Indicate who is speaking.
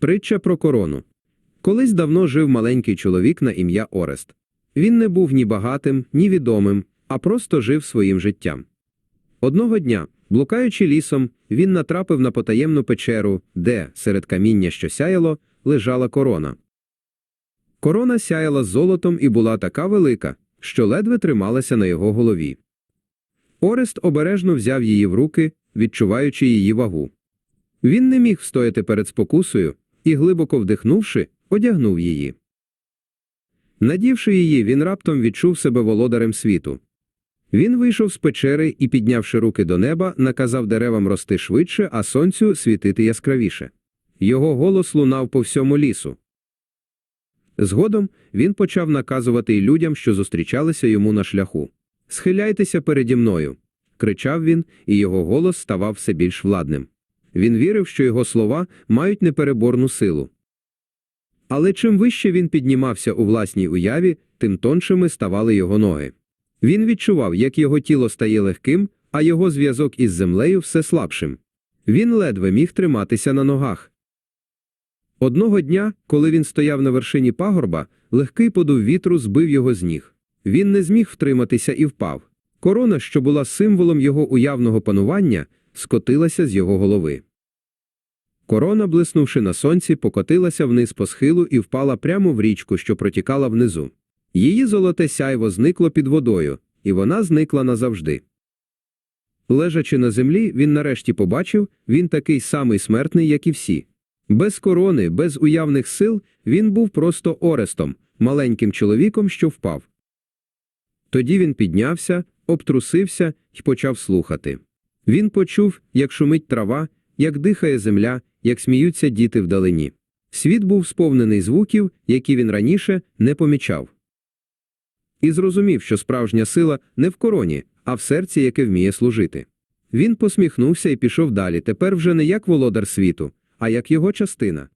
Speaker 1: Притча про корону. Колись давно жив маленький чоловік на ім'я Орест. Він не був ні багатим, ні відомим, а просто жив своїм життям. Одного дня, блукаючи лісом, він натрапив на потаємну печеру, де, серед каміння, що сяяло, лежала корона. Корона сяяла золотом і була така велика, що ледве трималася на його голові. Орест обережно взяв її в руки, відчуваючи її вагу. Він не міг встояти перед спокусою і, глибоко вдихнувши, одягнув її. Надівши її, він раптом відчув себе володарем світу. Він вийшов з печери і, піднявши руки до неба, наказав деревам рости швидше, а сонцю світити яскравіше. Його голос лунав по всьому лісу. Згодом він почав наказувати й людям, що зустрічалися йому на шляху. Схиляйтеся переді мною. кричав він, і його голос ставав все більш владним. Він вірив, що його слова мають непереборну силу. Але чим вище він піднімався у власній уяві, тим тоншими ставали його ноги. Він відчував, як його тіло стає легким, а його зв'язок із землею все слабшим. Він ледве міг триматися на ногах. Одного дня, коли він стояв на вершині пагорба, легкий подув вітру збив його з ніг. Він не зміг втриматися і впав. Корона, що була символом його уявного панування, скотилася з його голови. Корона, блиснувши на сонці, покотилася вниз по схилу і впала прямо в річку, що протікала внизу. Її золоте сяйво зникло під водою, і вона зникла назавжди. Лежачи на землі, він нарешті побачив, він такий самий смертний, як і всі. Без корони, без уявних сил він був просто Орестом, маленьким чоловіком, що впав. Тоді він піднявся, обтрусився і почав слухати. Він почув, як шумить трава, як дихає земля, як сміються діти вдалині. Світ був сповнений звуків, які він раніше не помічав. І зрозумів, що справжня сила не в короні, а в серці, яке вміє служити. Він посміхнувся і пішов далі, тепер вже не як володар світу, а як його частина.